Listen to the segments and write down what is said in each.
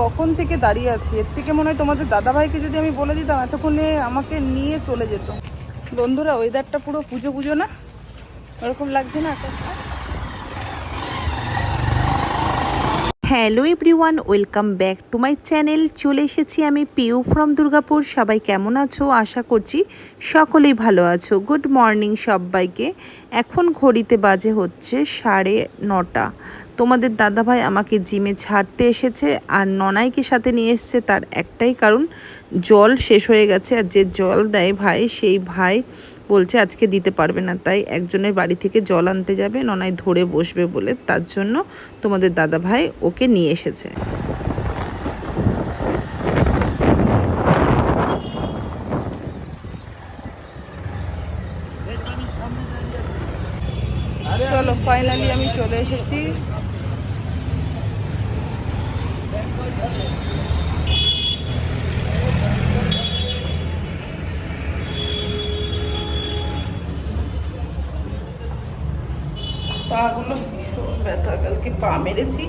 কখন থেকে দাঁড়িয়ে আছি? এর থেকে মনে হয় তোমাদের দাদাভাইকে যদি আমি বলে দিতাম, এতক্ষণে আমাকে নিয়ে চলে যেত। বন্ধুরা ওয়েদারটা পুরো পুজো পুজো না? ওরকম লাগছে না আকাশটা? Hello everyone, welcome back to my channel. চলে এসেছি আমি পিউ ফ্রম দুর্গাপুর। সবাই কেমন আছো? আশা করছি সকলেই ভালো আছো। গুড মর্নিং সবাইকে। এখন ঘড়িতে বাজে হচ্ছে সাড়ে নটা। তোমাদের দাদাভাই আমাকে জিমে ছাড়তে এসেছে আর ননাইকে সাথে নিয়ে এসেছে তার একটাই কারণ, জল শেষ হয়ে গেছে আর যে জল দেয় ভাই, সেই ভাই বলছে, আজকে দিতে পারবে না। তাই একজনের বাড়ি থেকে জল আনতে যাবে ননাই ধরে বসবে বলে তার জন্য তোমাদের দাদা ভাই ওকে নিয়ে এসেছে। চলো ফাইনালি আমি চলে এসেছি। পাগুলো ভীষণ ব্যথা কালকে পা মেরেছি।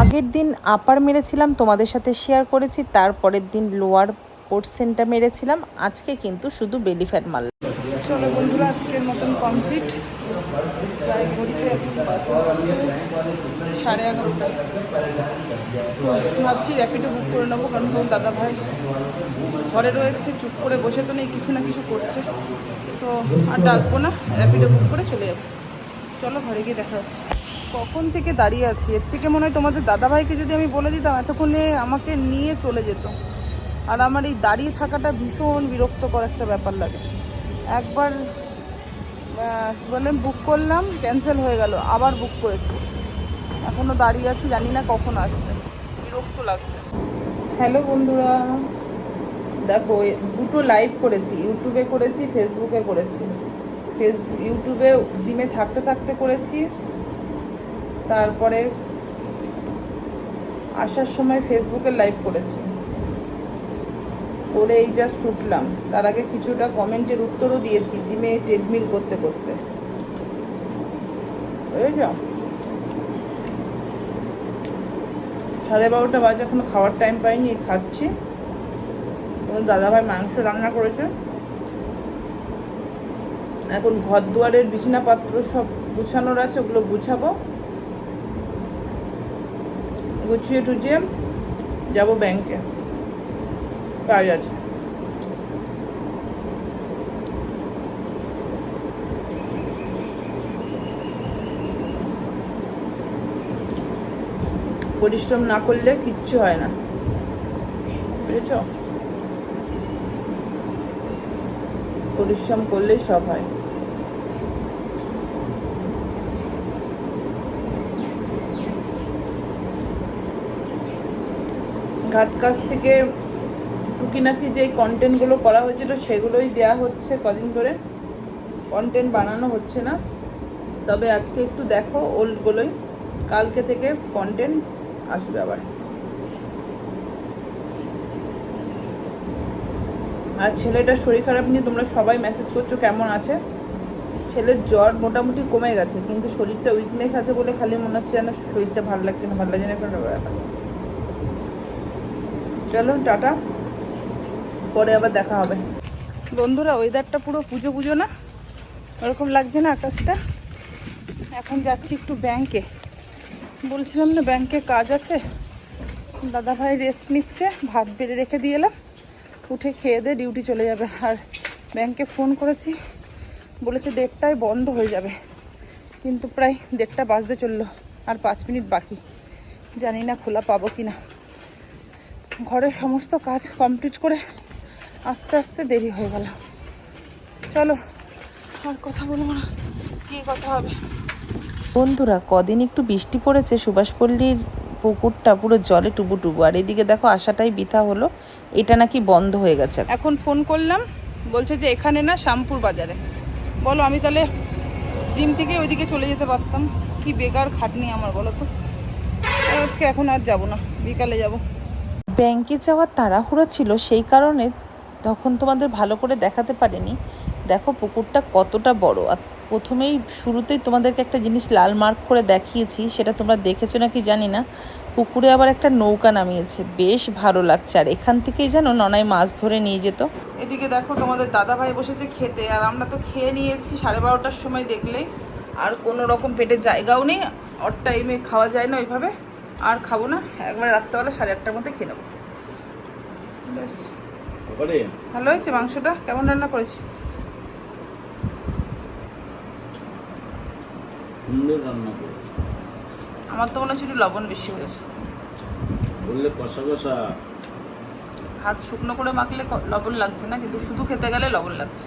আগের দিন আপার মেরেছিলাম তোমাদের সাথে শেয়ার করেছি তারপরের দিন লোয়ার পোর্টসেনটা মেরেছিলাম আজকে কিন্তু শুধু বেলিফ্যাট মারলাম। চলো বন্ধুরা আজকের মতন কমপ্লিট প্রায় ঘড়িতে এখন সাড়ে এগারোটা তো ভাবছি র্যাপিডো বুক করে নেব, কারণ তোর দাদা ভাই ঘরে রয়েছে, চুপ করে বসে তো নেই, কিছু না কিছু করছে। তো আর ডাকবো না র্যাপিডো বুক করে চলে যাব। চলো ঘরে গিয়ে দেখা যাচ্ছে কখন থেকে দাঁড়িয়ে আছি? এর থেকে মনে হয় তোমাদের দাদাভাইকে যদি আমি বলে দিতাম, এতক্ষণে আমাকে নিয়ে চলে যেত। আর আমার এই দাঁড়িয়ে থাকাটা ভীষণ বিরক্তকর একটা ব্যাপার লাগে। একবার বললাম বুক করলাম ক্যান্সেল হয়ে গেল, আবার বুক করেছি। এখনও দাঁড়িয়ে আছি, জানি না কখন আসবে। বিরক্ত লাগছে। হ্যালো বন্ধুরা। দেখো দুটো লাইভ করেছি ইউটিউবে করেছি ফেসবুকে করেছি। ফেসবুক ইউটিউবে জিমে থাকতে থাকতে করেছি। তারপরে আসার সময় ফেসবুকে লাইভ করেছি। করে এই জাস্ট উঠলাম। তার আগে কিছুটা কমেন্টের উত্তরও দিয়েছি জিমে ট্রেডমিল করতে করতে। সাড়ে বারোটা বাজে, এখনও খাওয়ার টাইম পাইনি, খাচ্ছি। দাদাভাই মাংস রান্না করেছে। এখন ঘর দুয়ারের বিছানাপত্র সব গুছানোর আছে, ওগুলো গুছাবো। গুছিয়ে টুছিয়ে যাব ব্যাংকে কাজ আছে। পরিশ্রম না করলে কিচ্ছু হয় না। বুঝেছ? পরিশ্রম করলেই সব হয়। ঘাট কাছ থেকে টুকিনাকি যে কন্টেন্টগুলো করা হয়েছিল সেগুলোই দেয়া হচ্ছে কদিন ধরে। কন্টেন্ট বানানো হচ্ছে না। তবে আজকে একটু দেখো ওল্ডগুলোই কালকে থেকে কন্টেন্ট আসবে আবার। আর ছেলেটার শরীর খারাপ নিয়ে তোমরা সবাই মেসেজ করছ কেমন আছে? ছেলের জ্বর মোটামুটি কমে গেছে, কিন্তু শরীরটা উইকনেস আছে বলে খালি মনে হচ্ছে যেন শরীরটা ভালো লাগছে না, ভালো লাগছে না একটা ব্যাপার। চলো, টাটা। পরে আবার দেখা হবে। বন্ধুরা ওয়েদারটা পুরো পুজো পুজো না? ওরকম লাগছে না আকাশটা? এখন যাচ্ছি একটু ব্যাংকে বলছিলাম না ব্যাংকে কাজ আছে। দাদা ভাই রেস্ট নিচ্ছে, ভাত বেড়ে রেখে দিয়ে এলাম। উঠে খেয়ে দিয়ে ডিউটি চলে যাবে। আর ব্যাংকে ফোন করেছি, বলেছে দেড়টায় বন্ধ হয়ে যাবে। কিন্তু প্রায় দেড়টা বাজতে চলল, আর পাঁচ মিনিট বাকি। জানি না খোলা পাবো কি না ঘরের সমস্ত কাজ কমপ্লিট করে আস্তে আস্তে দেরি হয়ে গেল। চলো আর কথা বলব না। কি কথা হবে? বন্ধুরা কদিন একটু বৃষ্টি পড়েছে সুভাষপল্লীর পুকুরটা পুরো জলে টুবু টুবু আর এদিকে দেখো আসাটাই বৃথা হলো। এটা নাকি বন্ধ হয়ে গেছে। এখন ফোন করলাম বলছে যে এখানে না শ্যামপুর বাজারে। বলো আমি তাহলে জিম থেকে ওইদিকে চলে যেতে পারতাম। কি বেকার খাটনি আমার বলো তো। আজকে এখন আর যাব না বিকালে যাব। ব্যাংকে যাওয়ার তাড়াহুড়ো ছিল সেই কারণে তখন তোমাদের ভালো করে দেখাতে পারিনি। দেখো পুকুরটা কতটা বড়। আর প্রথমেই শুরুতেই তোমাদেরকে একটা জিনিস লাল মার্ক করে দেখিয়েছি, সেটা তোমরা দেখেছ নাকি জানি না। পুকুরে আবার একটা নৌকা নামিয়েছে। বেশ ভালো লাগছে। আর এখান থেকেই যেন ননাই মাছ ধরে নিয়ে যেত। এদিকে দেখো তোমাদের দাদা ভাই বসেছে খেতে। আর আমরা তো খেয়ে নিয়েছি সাড়ে বারোটার সময় দেখলেই। আর কোনো রকম পেটে জায়গাও নেই। অর টাইমে খাওয়া যায় না ওইভাবে। আর খাব না। একবার রাত্রেবেলা সাড়ে আটটার মধ্যে খেয়ে নেব। ব্যাস। ভালো হয়েছে মাংসটা? কেমন রান্না করেছি? সুন্দর রান্না করেছে। আমার তো মনে হচ্ছে একটু লবণ বেশি হয়েছে বললে কষা কষা। হাত শুকনো করে মাখলে লবণ লাগছে না কিন্তু শুধু খেতে গেলে লবণ লাগছে।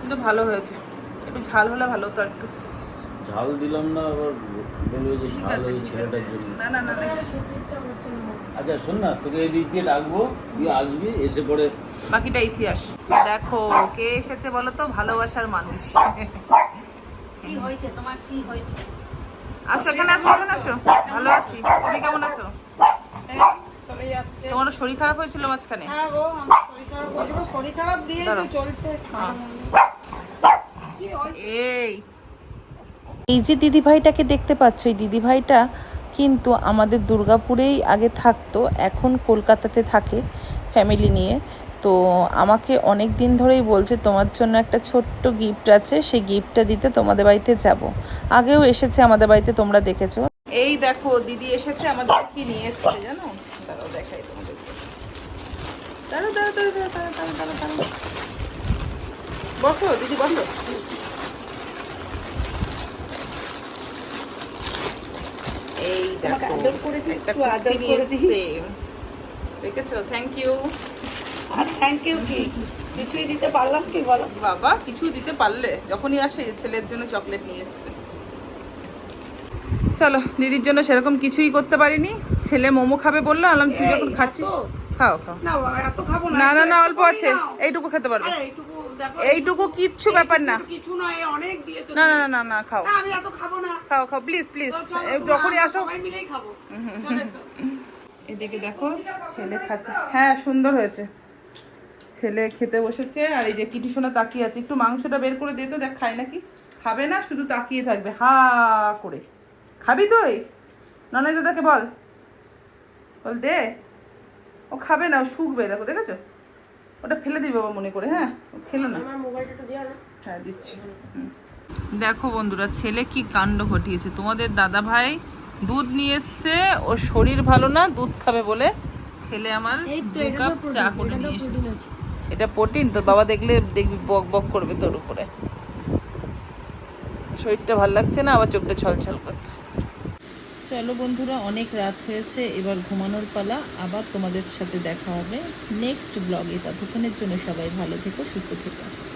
কিন্তু ভালো হয়েছে। একটু ঝাল হলে ভালো হতো একটু ঝাল দিলাম না আবার বলবে যে ঝাল না না না না। আচ্ছা শোন না তোকে এই দিক দিয়ে ডাকবো তুই আসবি এসে পরে বাকিটা ইতিহাস। দেখো কে এসেছে বলো তো? ভালোবাসার মানুষ। কি হয়েছে? তোমার কি হয়েছে? আসো এখানে আসো এখানে আসো। ভালো আছি। তুমি কেমন আছো? তোমার শরীর খারাপ হয়েছিল মাঝখানে? হ্যাঁ গো আমার শরীর খারাপ হয়েছিল। শরীর খারাপ দিয়ে চলছে। এই। এই যে দিদিভাইটাকে দেখতে পাচ্ছ এই দিদিভাইটা কিন্তু আমাদের দুর্গাপুরেই আগে থাকতো, এখন কলকাতাতে থাকে ফ্যামিলি নিয়ে। তো আমাকে অনেক দিন ধরেই বলছে, তোমার জন্য একটা ছোট্ট গিফট আছে, সেই গিফটটা দিতে তোমাদের বাড়িতে যাব। আগেও এসেছে আমাদের বাড়িতে, তোমরা দেখেছ। এই দেখো, দিদি এসেছে, আমাদের কি নিয়ে এসেছে জানো? দেখাই তোমাদের। বসো, দিদি, বসো। এই দেখো আদর করে দিই, একটা কুর্তি নিয়ে এসেছে। দেখেছ? থ্যাংক ইউ আর থ্যাংক ইউ কি? কিছুই দিতে পারলাম কি বলো? বাবা কিছু দিতে পারলে। যখনই আসে ছেলের জন্য চকলেট নিয়ে এসছে। চলো দিদির জন্য সেরকম কিছুই করতে পারিনি। ছেলে মোমো খাবে বলল আলাম তুই যখন খাচ্ছিস? খাও খাও। না এত খাব না না না অল্প আছে। এইটুকু খেতে পারবে। দেখো এইটুকু কিচ্ছু ব্যাপার না। কিছু নয় অনেক দিয়েছ। না না না না খাও। না আমি এত খাব না। খাও খাও প্লিজ প্লিজ যখনই আসো। সবাই মিলেই খাব। চলে এসো। এদিকে দেখো ছেলে খাচ্ছে। হ্যাঁ সুন্দর হয়েছে। ছেলে খেতে বসেছে আর এই যে কিটি সোনা তাকিয়ে আছে। একটু মাংসটা বের করে দিয়ে তো দেখ খায় নাকি? খাবে না শুধু তাকিয়ে থাকবে। হা করে। খাবি তুই? ননদ দাদাকে বল। বল দে। ও খাবে না ও শুকবে দেখো দেখেছ? ওটা ফেলে দিবে বাবা মনে করে হ্যাঁ? খেলো না। হ্যাঁ দিচ্ছি। দেখো বন্ধুরা ছেলে কি কাণ্ড ঘটিয়েছে। তোমাদের দাদা ভাই দুধ নিয়ে এসছে ওর শরীর ভালো না দুধ খাবে বলে ছেলে আমার দু কাপ চা করে নিয়ে এসেছে। এটা প্রোটিন তোর বাবা দেখলে দেখবি বক বক করবে তোর উপরে। শরীরটা ভালো লাগছে না আবার চোখটা ছলছল করছে। চলো বন্ধুরা, অনেক রাত হয়েছে, এবার ঘুমানোর পালা। আবার তোমাদের সাথে দেখা হবে নেক্সট ব্লগে। ততক্ষণের জন্য সবাই ভালো থেকো, সুস্থ থেকো।